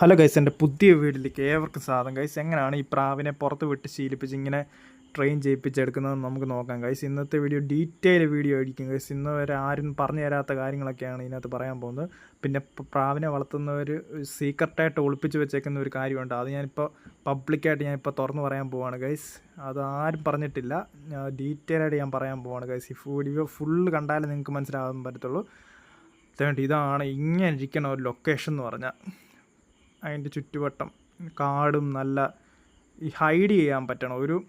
Hello guys എന്റെ പുതിയ വീട്ടിലേക്ക് ഏവർക്കും സാധനം ഗൈസ് എങ്ങനെയാണ് ഈ പ്രാവിനെ പുറത്ത് വിട്ട് ശീലിപ്പിച്ച് ഇങ്ങനെ ട്രെയിൻ ചെയ്യിപ്പിച്ചെടുക്കുന്നതെന്ന് നമുക്ക് നോക്കാം. ഗൈസ് ഇന്നത്തെ വീഡിയോ ഡീറ്റെയിൽ വീഡിയോ ആയിരിക്കും. ഗൈസ് ഇന്ന് വരെ ആരും പറഞ്ഞു തരാത്ത കാര്യങ്ങളൊക്കെയാണ് ഇതിനകത്ത് പറയാൻ പോകുന്നത്. പിന്നെ പ്രാവിനെ വളർത്തുന്നവർ സീക്രട്ടായിട്ട് ഒളിപ്പിച്ച് വെച്ചേക്കുന്ന ഒരു കാര്യമുണ്ട്. അത് ഞാനിപ്പോൾ പബ്ലിക്കായിട്ട് ഞാനിപ്പോൾ തുറന്ന് പറയാൻ പോവാണ്. ഗൈസ് അത് ആരും പറഞ്ഞിട്ടില്ല. ഡീറ്റെയിൽ ആയിട്ട് ഞാൻ പറയാൻ പോവാണ്. ഗൈസ് ഈ വീഡിയോ ഫുള്ള് കണ്ടാലേ നിങ്ങൾക്ക് മനസ്സിലാകാൻ പറ്റത്തുള്ളൂ. ഇതാണ് ഇങ്ങനെ ഇരിക്കണ ഒരു ലൊക്കേഷൻ എന്ന് പറഞ്ഞാൽ അതിന്റെ ചുറ്റുവട്ടം കാടും നല്ല ഈ ഹൈഡ് ചെയ്യാൻ പറ്റണം. ഒരു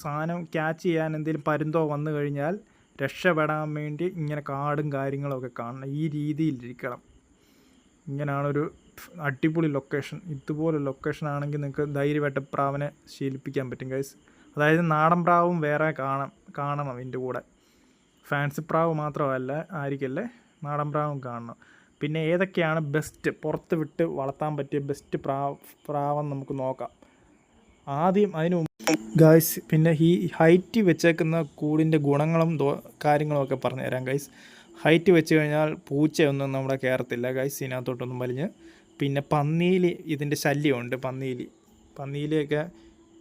സാധനം ക്യാച്ച് ചെയ്യാൻ എന്തെങ്കിലും പരുന്തോ വന്നു കഴിഞ്ഞാൽ രക്ഷപ്പെടാൻ വേണ്ടി ഇങ്ങനെ കാടും കാര്യങ്ങളൊക്കെ കാണണം. ഈ രീതിയിലിരിക്കണം ഇങ്ങനെയാണൊരു അടിപൊളി ലൊക്കേഷൻ ഇതുപോലെ ലൊക്കേഷൻ ആണെങ്കിൽ നിങ്ങൾക്ക് ധൈര്യമായിട്ട് പ്രാവിനെ ശീലിപ്പിക്കാൻ പറ്റും ഗൈസ് അതായത് നാടൻ പ്രാവും വേറെ കാണാം കാണണം ഇതിന്റെ കൂടെ. ഫാൻസി പ്രാവ് മാത്രമല്ല ആയിരിക്കല്ലേ? നാടൻ പ്രാവും കാണണം. പിന്നെ ഏതൊക്കെയാണ് ബെസ്റ്റ് പുറത്ത് വിട്ട് വളർത്താൻ പറ്റിയ ബെസ്റ്റ് പ്രാ പ്രാവം നമുക്ക് നോക്കാം. ആദ്യം അതിന് ഗൈസ് പിന്നെ ഈ ഹൈറ്റ് വെച്ചേക്കുന്ന കൂടിന്റെ ഗുണങ്ങളും കാര്യങ്ങളും ഒക്കെ പറഞ്ഞു തരാം ഗൈസ് ഹൈറ്റ് വെച്ച് കഴിഞ്ഞാൽ പൂച്ചയൊന്നും നമ്മുടെ കയറത്തില്ല ഗൈസ് ഇതിനകത്തോട്ടൊന്നും വലിഞ്ഞ്. പിന്നെ പന്നിയിൽ ഇതിന്റെ ശല്യമുണ്ട് പന്നിയിൽ പന്നിയിലൊക്കെ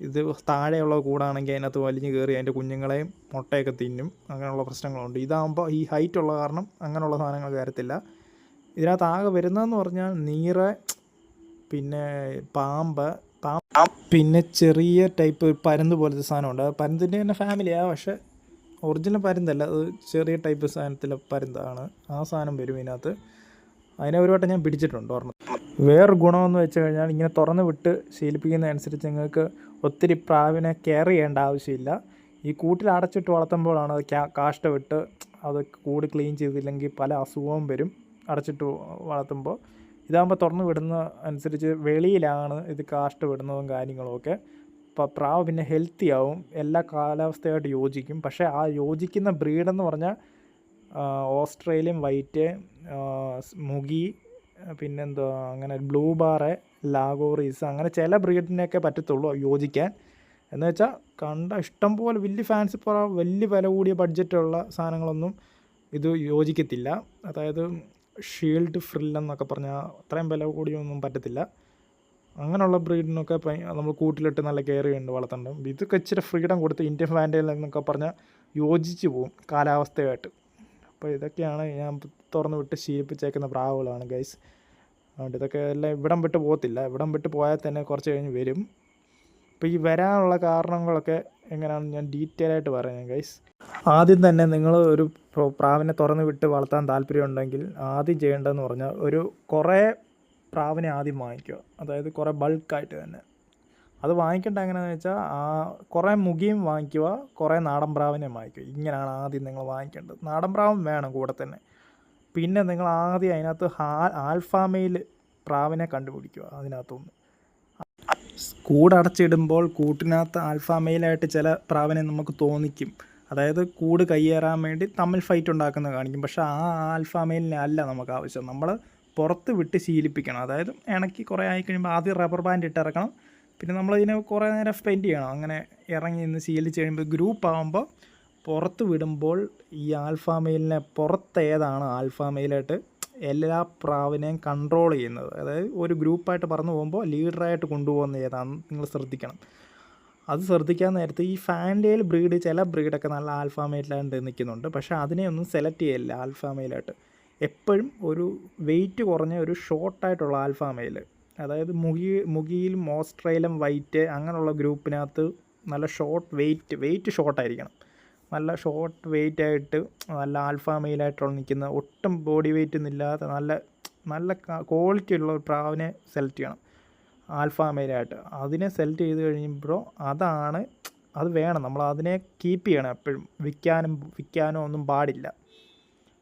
ഇത് താഴെയുള്ള കൂടാണെങ്കിൽ അതിനകത്ത് വലിഞ്ഞ് കയറി അതിന്റെ കുഞ്ഞുങ്ങളെയും മുട്ടയൊക്കെ തിന്നും. അങ്ങനെയുള്ള പ്രശ്നങ്ങളുണ്ട്. ഇതാകുമ്പോൾ ഈ ഹൈറ്റ് ഉള്ള കാരണം അങ്ങനെയുള്ള സാധനങ്ങൾ കയറത്തില്ല ഇതിനകത്ത് ആകെ വരുന്നതെന്ന് പറഞ്ഞാൽ നീറ പിന്നെ പാമ്പ് പാമ്പ് പിന്നെ ചെറിയ ടൈപ്പ് പരുന്ത് പോലത്തെ സാധനമുണ്ട്. പരുന്തിന്റെ തന്നെ ഫാമിലിയാണ് പക്ഷേ ഒറിജിനൽ പരുന്തല്ല. അത് ചെറിയ ടൈപ്പ് സാധനത്തിലെ പരുന്താണ്. ആ സാധനം വരും ഇതിനകത്ത്. അതിനെ ഒരു വട്ടം ഞാൻ പിടിച്ചിട്ടുണ്ട് ഓർമ്മ. വേറൊരു ഗുണമെന്ന് വെച്ച് കഴിഞ്ഞാൽ ഇങ്ങനെ തുറന്ന് വിട്ട് ശീലിപ്പിക്കുന്ന അനുസരിച്ച് നിങ്ങൾക്ക് ഒത്തിരി പ്രാവിനെ കെയർ ചെയ്യേണ്ട ആവശ്യമില്ല. ഈ കൂട്ടിൽ അടച്ചിട്ട് വളർത്തുമ്പോഴാണ് അത് കാഷ്ട വിട്ട് അത് കൂട് ക്ലീൻ ചെയ്തില്ലെങ്കിൽ പല അസുഖവും വരും. അടച്ചിട്ട് വളർത്തുമ്പോൾ ഇതാകുമ്പോൾ തുറന്ന് വിടുന്ന അനുസരിച്ച് വെളിയിലാണ് ഇത് കാഷ്ട വിടുന്നതും കാര്യങ്ങളും ഒക്കെ. അപ്പോൾ പ്രാവ് പിന്നെ ഹെൽത്തി ആവും. എല്ലാ കാലാവസ്ഥയായിട്ട് യോജിക്കും. പക്ഷേ ആ യോജിക്കുന്ന ബ്രീഡെന്ന് പറഞ്ഞാൽ ഓസ്ട്രേലിയൻ വൈറ്റ് മുഗി പിന്നെന്തോ അങ്ങനെ ബ്ലൂ ബാറ് ലാഗോറീസ് അങ്ങനെ ചില ബ്രീഡിനെയൊക്കെ പറ്റത്തുള്ളൂ യോജിക്കാൻ. എന്ന് വെച്ചാൽ കണ്ട ഇഷ്ടം പോലെ വലിയ ഫാൻസി പറ വലിയ വില കൂടിയ ബഡ്ജറ്റുള്ള സാധനങ്ങളൊന്നും ഇത് യോജിക്കത്തില്ല. അതായത് ഷീൽഡ് ഫ്രിൽ എന്നൊക്കെ പറഞ്ഞാൽ അത്രയും വില കൂടിയൊന്നും പറ്റത്തില്ല. അങ്ങനെയുള്ള ബ്രീഡിനൊക്കെ നമ്മൾ കൂട്ടിലിട്ട് നല്ല കെയർ ചെയ്യുന്നുണ്ട് വളർത്തേണ്ടത് ഇതൊക്കെ ഇച്ചിരി ഫ്രീഡം കൊടുത്ത് ഇന്ത്യൻ ഫാന്റയിൽ എന്നൊക്കെ പറഞ്ഞാൽ യോജിച്ച് പോവും കാലാവസ്ഥയായിട്ട്. അപ്പോൾ ഇതൊക്കെയാണ് ഞാൻ തുറന്ന് വിട്ട് ശീലിപ്പിച്ചേക്കുന്ന പ്രാവുകളാണ് ഗൈസ് അതുകൊണ്ട് ഇതൊക്കെ എല്ലാം ഇവിടം വിട്ട് പോകത്തില്ല. ഇവിടം വിട്ട് പോയാൽ തന്നെ കുറച്ച് കഴിഞ്ഞ് വരും. അപ്പോൾ ഈ വരാനുള്ള കാരണങ്ങളൊക്കെ എങ്ങനെയാണെന്ന് ഞാൻ ഡീറ്റെയിൽ ആയിട്ട് പറയാം ഗൈസ് ആദ്യം തന്നെ നിങ്ങൾ ഒരു പ്രോ- പ്രാവിനെ തുറന്ന് വിട്ട് വളർത്താൻ താല്പര്യമുണ്ടെങ്കിൽ ആദ്യം ചെയ്യേണ്ടതെന്ന് പറഞ്ഞാൽ ഒരു കുറേ പ്രാവിനെ ആദ്യം വാങ്ങിക്കുക. അതായത് കുറേ ബൾക്കായിട്ട് തന്നെ. അത് വാങ്ങിക്കേണ്ട എങ്ങനെയാണെന്ന് വെച്ചാൽ കുറേ മുഖിയും വാങ്ങിക്കുക കുറേ നാടൻ പ്രാവിനെയും വാങ്ങിക്കുക. ഇങ്ങനെയാണ് ആദ്യം നിങ്ങൾ വാങ്ങിക്കേണ്ടത്. നാടൻ പ്രാവും വേണം കൂടെ തന്നെ. പിന്നെ നിങ്ങൾ ആദ്യം അതിനകത്ത് ഹാ ആൽഫാമയിൽ പ്രാവിനെ കണ്ടുപിടിക്കുക അതിനകത്തുനിന്ന്. കൂടടച്ചിടുമ്പോൾ കൂട്ടിനകത്ത് ആൽഫാമയിലായിട്ട് ചില പ്രാവിനെ നമുക്ക് തോന്നിക്കും. അതായത് കൂട് കയ്യേറാൻ വേണ്ടി തമ്മിൽ ഫൈറ്റ് ഉണ്ടാക്കുന്ന കാണിക്കും. പക്ഷേ ആ ആൽഫാമയിലിനെ അല്ല നമുക്ക് ആവശ്യം. നമ്മൾ പുറത്ത് വിട്ട് ശീലിപ്പിക്കണം. അതായത് ഇണക്കി കുറേ ആയി കഴിയുമ്പോൾ ആദ്യം റബ്ബർ ബാൻഡ് ഇട്ട് ഇറക്കണം പിന്നെ നമ്മളതിനെ കുറേ നേരം സ്പെൻഡ് ചെയ്യണം. അങ്ങനെ ഇറങ്ങി നിന്ന് ശീലിച്ച് കഴിയുമ്പോൾ ഗ്രൂപ്പ് ആകുമ്പോൾ പുറത്ത് വിടുമ്പോൾ ഈ ആൽഫാമെയിലിനെ പുറത്ത് ഏതാണ് ആൽഫാമെയിലായിട്ട് എല്ലാ പ്രാവിനെയും കൺട്രോൾ ചെയ്യുന്നത്. അതായത് ഒരു ഗ്രൂപ്പായിട്ട് പറന്നു പോകുമ്പോൾ ലീഡറായിട്ട് കൊണ്ടുപോകുന്ന ഏതാണെന്ന് നിങ്ങൾ ശ്രദ്ധിക്കണം. അത് ശ്രദ്ധിക്കാൻ നേരത്ത് ഈ ഫാൻഡേൽ ബ്രീഡ് ചില ബ്രീഡൊക്കെ നല്ല ആൽഫാമെയിലായിട്ട് നിൽക്കുന്നുണ്ട്. പക്ഷേ അതിനെ ഒന്നും സെലക്ട് ചെയ്യില്ല ആൽഫാമെയിലായിട്ട് എപ്പോഴും ഒരു വെയിറ്റ് കുറഞ്ഞ ഒരു ഷോർട്ടായിട്ടുള്ള ആൽഫാമെയിൽ അതായത് മുഗി മുഗിയിലും ഓസ്ട്രേലിയൻ വൈറ്റ് അങ്ങനെയുള്ള ഗ്രൂപ്പിനകത്ത് നല്ല ഷോർട്ട് വെയിറ്റ് വെയിറ്റ് ഷോർട്ടായിരിക്കണം നല്ല ഷോർട്ട് വെയിറ്റ് ആയിട്ട് നല്ല ആൽഫാ മെയിലായിട്ടുള്ള നിൽക്കുന്ന ഒട്ടും ബോഡി വെയിറ്റ് ഒന്നുമില്ലാത്ത നല്ല നല്ല ക്വാളിറ്റി ഉള്ള ഒരു പ്രാവിനെ സെലക്ട് ചെയ്യണം. ആൽഫാ മെയിലായിട്ട് അതിനെ സെലക്ട് ചെയ്ത് കഴിയുമ്പോൾ അതാണ് അത് വേണം. നമ്മൾ അതിനെ കീപ്പ് ചെയ്യണം എപ്പോഴും. വിൽക്കാനും വിൽക്കാനോ ഒന്നും പാടില്ല.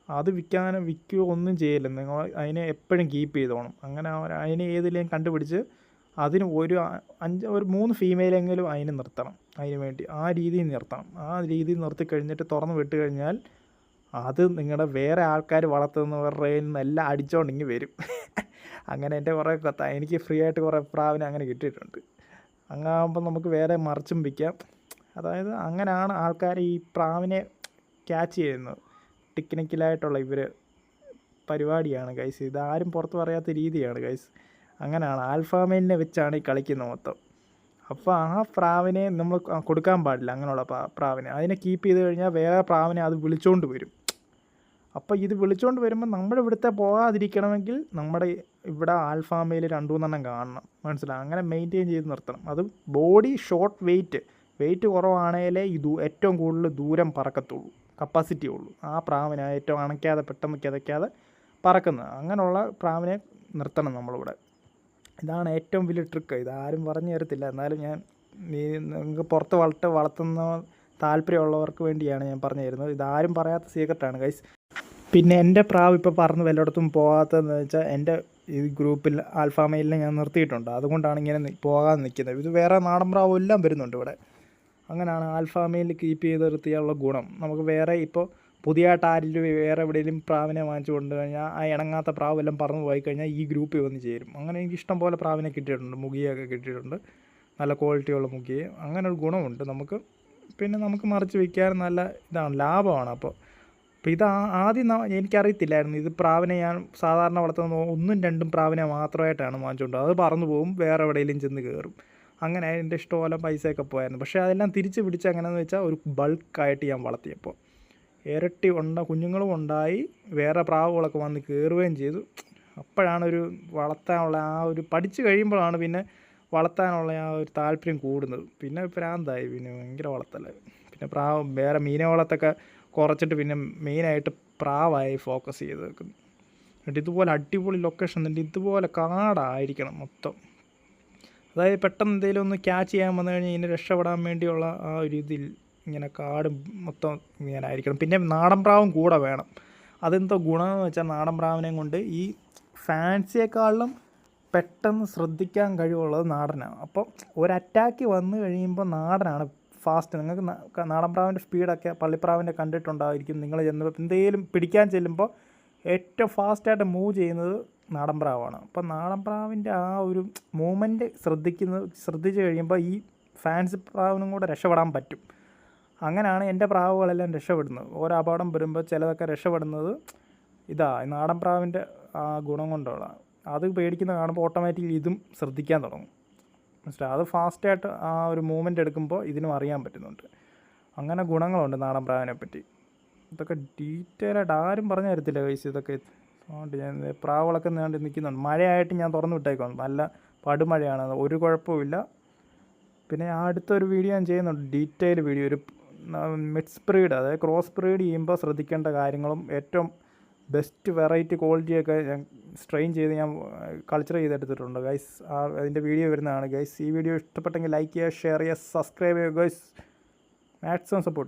അത് വിൽക്കാനോ വിൽക്കുകയോ ഒന്നും ചെയ്യില്ല നിങ്ങൾ അതിനെ എപ്പോഴും കീപ്പ് ചെയ്തോണം. അങ്ങനെ അതിനെ ഏതിലേയും കണ്ടുപിടിച്ച് അതിന് ഒരു അഞ്ച് ഒരു മൂന്ന് ഫീമെയിലെങ്കിലും അതിന് നിർത്തണം. അതിന് വേണ്ടി ആ രീതിയിൽ നിർത്തണം. ആ രീതിയിൽ നിർത്തി കഴിഞ്ഞിട്ട് തുറന്ന് വിട്ട് കഴിഞ്ഞാൽ അത് നിങ്ങളുടെ വേറെ ആൾക്കാർ വളർത്തുന്നവരുടെ നിന്നെല്ലാം അടിച്ചോണ്ടെങ്കിൽ വരും. അങ്ങനെ എന്റെ കുറേ കത്ത എനിക്ക് ഫ്രീ ആയിട്ട് കുറേ പ്രാവിനെ അങ്ങനെ കിട്ടിയിട്ടുണ്ട്. അങ്ങാകുമ്പോൾ നമുക്ക് വേറെ മറിച്ചും വിൽക്കാം അതായത് അങ്ങനെയാണ് ആൾക്കാർ ഈ പ്രാവിനെ ക്യാച്ച് ചെയ്യുന്നത്. ടെക്നിക്കലായിട്ടുള്ള ഇവർ പരിപാടിയാണ് ഗൈസ് ഇതാരും പുറത്ത് പറയാത്ത രീതിയാണ് ഗൈസ് അങ്ങനെയാണ്. ആൽഫാമേലിനെ വെച്ചാണ് ഈ കളിക്കുന്നത് മൊത്തം. അപ്പോൾ ആ പ്രാവിനെ നമ്മൾ കൊടുക്കാൻ പാടില്ല അങ്ങനെയുള്ള പ്രാ- പ്രാവിനെ. അതിനെ കീപ്പ് ചെയ്ത് കഴിഞ്ഞാൽ വേറെ പ്രാവിനെ അത് വിളിച്ചുകൊണ്ട് വരും. അപ്പോൾ ഇത് വിളിച്ചുകൊണ്ട് വരുമ്പോൾ നമ്മുടെ ഇവിടുത്തെ പോകാതിരിക്കണമെങ്കിൽ നമ്മുടെ ഇവിടെ ആൽഫാമയിൽ രണ്ടു മൂന്നെണ്ണം കാണണം. മനസ്സിലായി? അങ്ങനെ മെയിന്റെയിൻ ചെയ്ത് നിർത്തണം. അത് ബോഡി ഷോർട്ട് വെയിറ്റ് വെയിറ്റ് കുറവാണേലേ ഇത് ഏറ്റവും കൂടുതൽ ദൂരം പറക്കത്തുള്ളൂ. കപ്പാസിറ്റി ഉള്ളൂ. ആ പ്രാവിനെ ഏറ്റവും അണയ്ക്കാതെ പെട്ടെന്ന് കിതയ്ക്കാതെ പറക്കുന്നത്. അങ്ങനെയുള്ള പ്രാവിനെ നിർത്തണം നമ്മളിവിടെ. ഇതാണ് ഏറ്റവും വലിയ ട്രിക്ക് ഇതാരും പറഞ്ഞു തരത്തില്ല. എന്നാലും ഞാൻ നീ നിങ്ങൾക്ക് പുറത്ത് വളർത്ത് വളർത്തുന്ന താല്പര്യമുള്ളവർക്ക് വേണ്ടിയാണ് ഞാൻ പറഞ്ഞു തരുന്നത്. ഇതാരും പറയാത്ത സീക്രട്ടാണ് ഗൈസ് പിന്നെ എന്റെ പ്രാവ് ഇപ്പോൾ പറന്ന് വല്ലയിടത്തും പോകാത്തതെന്ന് വെച്ചാൽ എന്റെ ഈ ഗ്രൂപ്പിൽ ആൽഫാമയിലിനെ ഞാൻ നിർത്തിയിട്ടുണ്ട്. അതുകൊണ്ടാണ് ഇങ്ങനെ പോകാതെ നിൽക്കുന്നത്. ഇത് വേറെ നാടൻ പ്രാവ് എല്ലാം വരുന്നുണ്ട് ഇവിടെ. അങ്ങനെയാണ് ആൽഫാമയിൽ കീപ്പ് ചെയ്ത് നിർത്തിയുള്ള ഗുണം. നമുക്ക് വേറെ ഇപ്പോൾ പുതിയതായിട്ട് ആരെങ്കിലും വേറെ എവിടെയെങ്കിലും പ്രാവിനെ വാങ്ങിച്ചു കൊണ്ട് കഴിഞ്ഞാൽ ആ ഇണങ്ങാത്ത പ്രാവ് എല്ലാം പറന്ന് പോയി കഴിഞ്ഞാൽ ഈ ഗ്രൂപ്പിൽ വന്ന് ചേരും. അങ്ങനെ എനിക്ക് ഇഷ്ടം പോലെ പ്രാവിനെ കിട്ടിയിട്ടുണ്ട് മുഖിയൊക്കെ കിട്ടിയിട്ടുണ്ട്. നല്ല ക്വാളിറ്റിയുള്ള മുഖിയെ അങ്ങനെ ഒരു ഗുണമുണ്ട് നമുക്ക്. പിന്നെ നമുക്ക് മറിച്ച് വിൽക്കാൻ നല്ല ഇതാണ് ലാഭമാണ് അപ്പോൾ. അപ്പോൾ ഇത് ആദ്യം എനിക്കറിയത്തില്ലായിരുന്നു ഇത് പ്രാവിനെ ഞാൻ സാധാരണ വളർത്തുന്ന ഒന്നും രണ്ടും പ്രാവിനെ മാത്രമായിട്ടാണ് വാങ്ങിച്ചുകൊണ്ട്. അത് പറന്നു പോകും വേറെ എവിടെയെങ്കിലും ചെന്ന് കയറും അങ്ങനെ എന്റെ ഇഷ്ടംപോലെ പൈസയൊക്കെ പോയായിരുന്നു. പക്ഷേ അതെല്ലാം തിരിച്ച് പിടിച്ച് അങ്ങനെയെന്ന് വെച്ചാൽ ഒരു ബൾക്കായിട്ട് ഞാൻ വളർത്തിയപ്പോൾ ഇരട്ടി ഉണ്ട കുഞ്ഞുങ്ങളും ഉണ്ടായി വേറെ പ്രാവുകളൊക്കെ വന്ന് കയറുകയും ചെയ്തു. അപ്പോഴാണ് ഒരു വളർത്താനുള്ള ആ ഒരു പഠിച്ചു കഴിയുമ്പോഴാണ് പിന്നെ വളർത്താനുള്ള ആ ഒരു താല്പര്യം കൂടുന്നത്. പിന്നെ പ്രാന്തായി പിന്നെ ഭയങ്കര വളർത്തലായി പിന്നെ പ്രാവ് വേറെ മീനെ വളർത്തൊക്കെ കുറച്ചിട്ട് പിന്നെ മെയിനായിട്ട് പ്രാവായി ഫോക്കസ് ചെയ്ത് വെക്കുന്നു എന്നിട്ട് ഇതുപോലെ അടിപൊളി ലൊക്കേഷൻ എന്നിട്ട് ഇതുപോലെ കാടായിരിക്കണം മൊത്തം. അതായത് പെട്ടെന്ന് എന്തെങ്കിലും ഒന്ന് ക്യാച്ച് ചെയ്യാൻ വന്നു കഴിഞ്ഞാൽ ഇതിനെ രക്ഷപ്പെടാൻ വേണ്ടിയുള്ള ആ ഒരു ഇതിൽ ഇങ്ങനെ കാടും മൊത്തം ഇങ്ങനെ ആയിരിക്കണം പിന്നെ നാടൻ പ്രാവും കൂടെ വേണം. അതെന്തോ ഗുണമെന്ന് വെച്ചാൽ നാടൻ പ്രാവിനെയും കൊണ്ട് ഈ ഫാൻസിയേക്കാളിലും പെട്ടെന്ന് ശ്രദ്ധിക്കാൻ കഴിവുള്ളത് നാടനാണ്. അപ്പോൾ ഒരു അറ്റാക്ക് വന്നു കഴിയുമ്പോൾ നാടനാണ് ഫാസ്റ്റ്. നിങ്ങൾക്ക് നാടൻ പ്രാവിന്റെ സ്പീഡൊക്കെ പള്ളിപ്രാവിന്റെ കണ്ടിട്ടുണ്ടായിരിക്കും. നിങ്ങൾ ചെന്ന് എന്തെങ്കിലും പിടിക്കാൻ ചെല്ലുമ്പോൾ ഏറ്റവും ഫാസ്റ്റായിട്ട് മൂവ് ചെയ്യുന്നത് നാടൻ പ്രാവാണ്. അപ്പോൾ നാടൻ പ്രാവിന്റെ ആ ഒരു മൂവ്മെന്റ് ശ്രദ്ധിക്കുന്നത് ശ്രദ്ധിച്ച് കഴിയുമ്പോൾ ഈ ഫാൻസി പ്രാവിനും കൂടെ രക്ഷപ്പെടാൻ പറ്റും. അങ്ങനെയാണ് എന്റെ പ്രാവുകളെല്ലാം രക്ഷപ്പെടുന്നത്. ഓരോ അപകടം വരുമ്പോൾ ചിലതൊക്കെ രക്ഷപ്പെടുന്നത് ഇതാ നാടൻ പ്രാവിന്റെ ആ ഗുണം കൊണ്ടുള്ള. അത് പേടിക്കുന്ന കാണുമ്പോൾ ഓട്ടോമാറ്റിക്കലി ഇതും ശ്രദ്ധിക്കാൻ തുടങ്ങും. മനസ്സിലായി? അത് ഫാസ്റ്റായിട്ട് ആ ഒരു മൂവ്മെന്റ് എടുക്കുമ്പോൾ ഇതിനും അറിയാൻ പറ്റുന്നുണ്ട്. അങ്ങനെ ഗുണങ്ങളുണ്ട് നാടൻ പ്രാവിനെ പറ്റി. ഇതൊക്കെ ഡീറ്റെയിൽ ആയിട്ട് ആരും പറഞ്ഞു തരത്തില്ല കൈസ് ഇതൊക്കെ അതുകൊണ്ട് ഞാൻ പ്രാവുകളൊക്കെ നീണ്ട് നിൽക്കുന്നുണ്ട്. മഴയായിട്ട് ഞാൻ തുറന്നു വിട്ടേക്കാണ് നല്ല പടുമഴയാണ്. ഒരു കുഴപ്പമില്ല പിന്നെ അടുത്തൊരു വീഡിയോ ഞാൻ ചെയ്യുന്നുണ്ട്. ഡീറ്റെയിൽ വീഡിയോ ഒരു മിക്സ് ബ്രീഡ് അതായത് ക്രോസ് ബ്രീഡ് ചെയ്യുമ്പോൾ ശ്രദ്ധിക്കേണ്ട കാര്യങ്ങളും ഏറ്റവും ബെസ്റ്റ് വെറൈറ്റി ക്വാളിറ്റിയൊക്കെ ഞാൻ സ്ട്രെയിൻ ചെയ്ത് ഞാൻ കൾച്ചർ ചെയ്തെടുത്തിട്ടുണ്ട്. ഗൈസ് ആ അതിന്റെ വീഡിയോ വരുന്നതാണ്. ഗൈസ് ഈ വീഡിയോ ഇഷ്ടപ്പെട്ടെങ്കിൽ ലൈക്ക് ചെയ്യുക ഷെയർ ചെയ്യുക സബ്സ്ക്രൈബ് ചെയ്യുക. ഗൈസ് മാക്സിമം സപ്പോർട്ട് ചെയ്യുക.